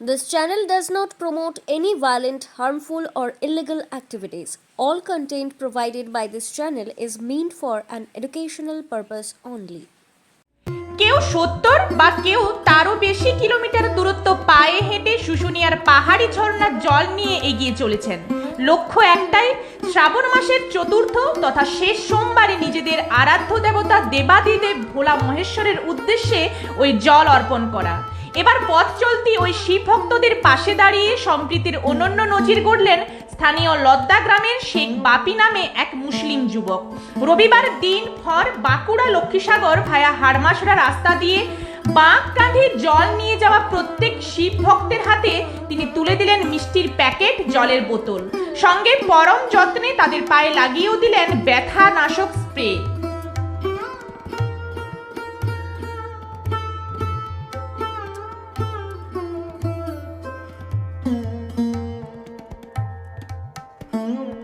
This channel does not promote any violent, harmful, or illegal activities. All content provided by this channel is meant for an educational purpose only. কেউ সত্তর বা কেউ তারও বেশি kilometre দূরত্ব পায়ে হেঁটে শুশুনিয়ার পাহাড়ি ঝর্ণার জল নিয়ে এগিয়ে চলেছেন লক্ষ্য একটাই শ্রাবণ মাসের চতুর্থ তথা শেষ সোমবারে নিজেদের আরাধ্য দেবতা দেবাদিদেব ভোলা মহেশ্বরের উদ্দেশ্যে ওই জল অর্পণ করা এবার পথ চলতি ওই শিব ভক্তদের পাশে দাঁড়িয়ে সম্প্রীতির অনন্য নজির গড়লেন স্থানীয় লদ্দা গ্রামের শেখ বাপি নামে এক মুসলিম যুবক। রবিবার দিন ভর বাঁকুড়া লক্ষ্মীসাগর ভায়া হাড়মাসড়া রাস্তা দিয়ে বাঁক কাঁধে জল নিয়ে যাওয়া প্রত্যেক শিব ভক্তের হাতে তিনি তুলে দিলেন মিষ্টির প্যাকেট, জলের বোতল। সঙ্গে পরম যত্নে তাদের পায়ে লাগিয়েও দিলেন ব্যথা নাশক স্প্রে। não,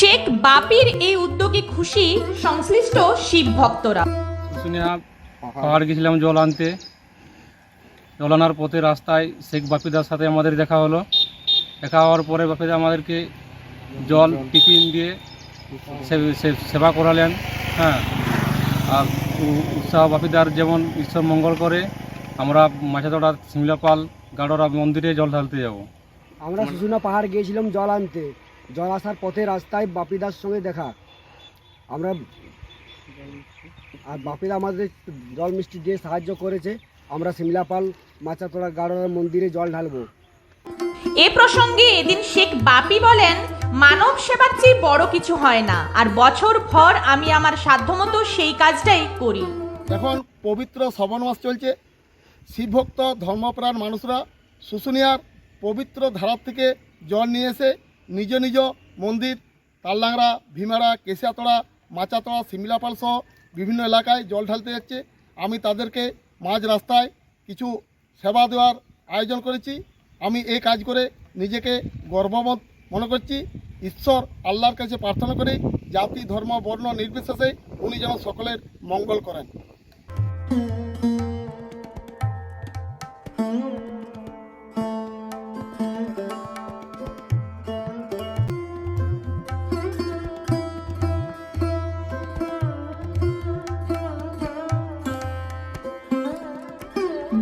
শেখ বাপির এই উদ্যোগে খুশি সংশ্লিষ্ট শিব ভক্তরা। শুনে পাহাড় গেছিলাম জল আনতে। জল আনার পথে রাস্তায় শেখ বাপিদার সাথে আমাদের দেখা হলো। দেখা হওয়ার পরে বাপিদা আমাদেরকে জল টিফিন দিয়ে সেবা করালেন। হ্যাঁ। আর উৎসাহ বাপিদার যেমন ঈশ্বর মঙ্গল করে আমরা মাছাতড়া শিমলাপাল গাড়রা মন্দিরে জল ঢালতে যাব। আমরা শুশুনা পাহাড় গিয়েছিলাম জল আনতে। জল আসার পথে রাস্তায় বাপিদার সঙ্গে দেখা। আমরা আর বাপিদা আমাদের জল মিষ্টি দিয়ে সাহায্য করেছে। আমরা সিমলাপাল মাচাতলা গাড়োয়ার মন্দিরে জল ঢালবো। এ প্রসঙ্গে এদিন শেখ বাপি বলেন মানব সেবার চেয়ে বড় কিছু হয় না। আর বছর ভর আমি আমার সাধ্যমতো সেই কাজটাই করি। এখন পবিত্র শ্রবণ মাস চলছে। শিবভক্ত ধর্মপ্রাণ মানুষরা শুশুনিয়ার পবিত্র ধারার থেকে জল নিয়ে এসে নিজ নিজ মন্দির, তালডাংরা, ভীমারা, কেশিয়াতড়া, মাচাতড়া, সিমলাপাল সহ বিভিন্ন এলাকায় জল ঢালতে যাচ্ছে। আমি তাদেরকে মাঝ রাস্তায় কিছু সেবা দেওয়ার আয়োজন করেছি। আমি এই কাজ করে নিজেকে গর্ববোধ মনে করছি। ঈশ্বর আল্লাহর কাছে প্রার্থনা করি জাতি, ধর্ম, বর্ণ নির্বিশেষে উনি যেন সকলের মঙ্গল করেন।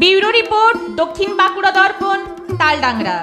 ব্যুরো রিপোর্ট দক্ষিণ বাঁকুড়া দর্পণ তালডাংরা।